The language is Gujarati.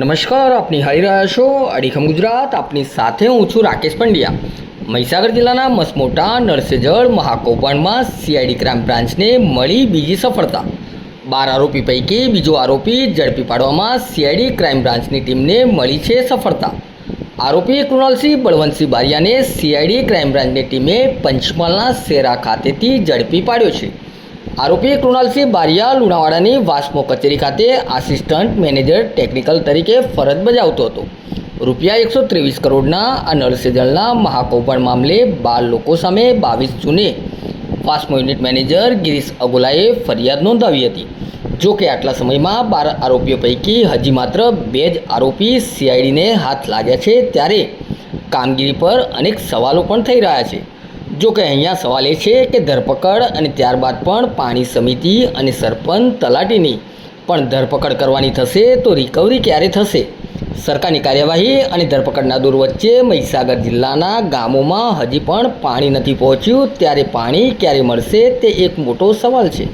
નમસ્કાર, આપની હારી રહ્યા છો અડીખમ ગુજરાત. આપની સાથે હું છું રાકેશ પંડ્યા. મહીસાગર જિલ્લાના મસમોટા નરસેજળ મહાકૌભાંડમાં સીઆઈડી ક્રાઇમ બ્રાન્ચને મળી બીજી સફળતા. બાર આરોપી પૈકી બીજો આરોપી ઝડપી પાડવામાં સીઆઈડી ક્રાઇમ બ્રાન્ચની ટીમને મળી છે સફળતા. આરોપી કૃણાલસિંહ બળવંતસિંહ બારિયાને સીઆઈડી ક્રાઇમ બ્રાન્ચની ટીમે પંચમહાલના સેરા ખાતેથી ઝડપી પાડ્યો છે. આરોપી કૃણાલસિંહ બારિયા લુણાવાડાની વાસ્મો કચેરી ખાતે આસિસ્ટન્ટ મેનેજર ટેકનિકલ તરીકે ફરજ બજાવતો હતો. રૂપિયા એકસો ત્રેવીસ કરોડના આ નળસેજલના મહાકૌભાંડ મામલે બાર લોકો સામે બાવીસ જૂને વાસ્મો યુનિટ મેનેજર ગિરીશ અગોલાએ ફરિયાદ નોંધાવી હતી. જો કે આટલા સમયમાં બાર આરોપીઓ પૈકી હજી માત્ર બે જ આરોપી સીઆઈડીને હાથ લાગ્યા છે ત્યારે કામગીરી પર અનેક સવાલો પણ થઈ રહ્યા છે. જો કે અહીંયા સવાલ એ છે કે ધરપકડ અને ત્યારબાદ પણ પાણી સમિતિ અને સરપંચ તલાટીની પણ ધરપકડ કરવાની થશે તો રિકવરી ક્યારે થશે? સરકારની કાર્યવાહી અને ધરપકડના દૂર વચ્ચે મહીસાગર જિલ્લાના ગામોમાં હજી પણ પાણી નથી પહોંચ્યું. ત્યારે પાણી ક્યારે મળશે તે એક મોટો સવાલ છે.